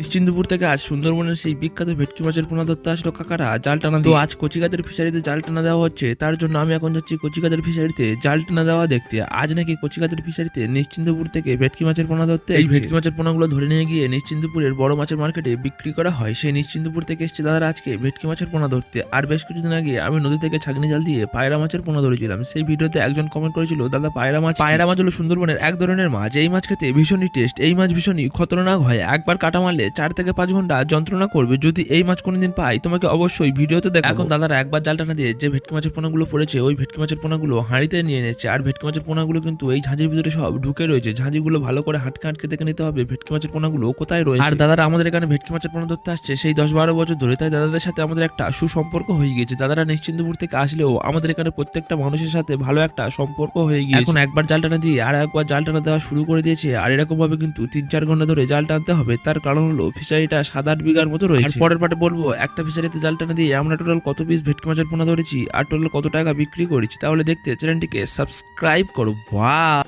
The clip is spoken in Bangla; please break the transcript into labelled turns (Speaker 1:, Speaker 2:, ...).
Speaker 1: নিশ্চিন্দপুর থেকে আজ সুন্দরবনের সেই বিখ্যাত ভেটকি মাছের পোনা ধরতে আসলো কাকারা। জাল টানা তো আজ কচিকাদের ফিশারিতে জাল টানা দেওয়া হচ্ছে। তার জন্য আমি এখন যাচ্ছি কচিকাদের ফিশারিতে জাল টানা দেওয়া দেখতে। আজ নাকি কচিকাদের ফিশারিতে নিশ্চিন্দপুর থেকে ভেটকি মাছের পোনা ধরতে এই ভেটকি মাছের পোনাগুলো ধরে নিয়ে গিয়ে নিশ্চিন্দপুরের বড় মাছের মার্কেটে বিক্রি করা হয়। সেই নিশ্চিন্দপুর থেকে এসছে দাদারা আজকে ভেটকি মাছের পোনা ধরতে আর বেশ কিছুদিন আগে আমি নদী থেকে ছাগনি জাল দিয়ে পায়রা মাছের পোনা ধরেছিলাম। সেই ভিডিওতে একজন কমেন্ট করেছিল দাদা পায়রা মাছ পায়রা মাছ হলো সুন্দরবনের এক ধরনের মাছ। এই মাছ খেতে ভীষণই টেস্ট এই মাছ ভীষণই খতরনাক হয়। একবার কাটা মারলে চার থেকে পাঁচ ঘণ্টা যন্ত্রণা করবে। যদি এই মাছ কোনোদিন পাই তোমাকে অবশ্যই ভিডিওতে দেখো এখন দাদারা একবার জাল টানা দিয়ে যে ভেটকি মাছের পোনাগুলো পড়েছে ওই ভেটকি মাছের পোনাগুলো হাঁড়িতে নিয়ে নিচ্ছে আর ভেটকি মাছের পোনাগুলো কিন্তু এই ঝাঁঝির ভিতরে সব ঢুকে রয়েছে। ঝাঁঝিগুলো ভালো করে হাটকে হাটকে দেখে নিতে হবে ভেটকি মাছের পোনাগুলো কোথায় রয়েছে। আর দাদারা আমাদের এখানে ভেটকি মাছের পোনা ধরতে আসছে সেই দশ বারো বছর ধরে। তাই দাদাদের সাথে আমাদের একটা সুসম্পর্ক হয়ে গিয়েছে। দাদারা নিশ্চিন্তপুর থেকে আসলেও আমাদের এখানে প্রত্যেকটা মানুষের সাথে ভালো একটা সম্পর্ক হয়ে গিয়েছে। এখন একবার জাল টানা দিয়ে আর একবার জাল টানা দেওয়া শুরু করে দিয়েছে। আর এরকম ভাবে কিন্তু তিন চার ঘণ্টা ধরে জাল টানতে হবে। তার কারণ হলো ফিশারিটা সাত আট বিঘার মতো রয়েছে। পরের পাটে বলব, একটা ফিশারিতে জাল টানা দিয়ে আমরা টোটাল কত পিস ভেটকি মাছের পোনা ধরেছি আর টোটাল কত টাকা বিক্রি করেছি, তাহলে দেখতে চ্যানেলটিকে সাবস্ক্রাইব করো। বাহ!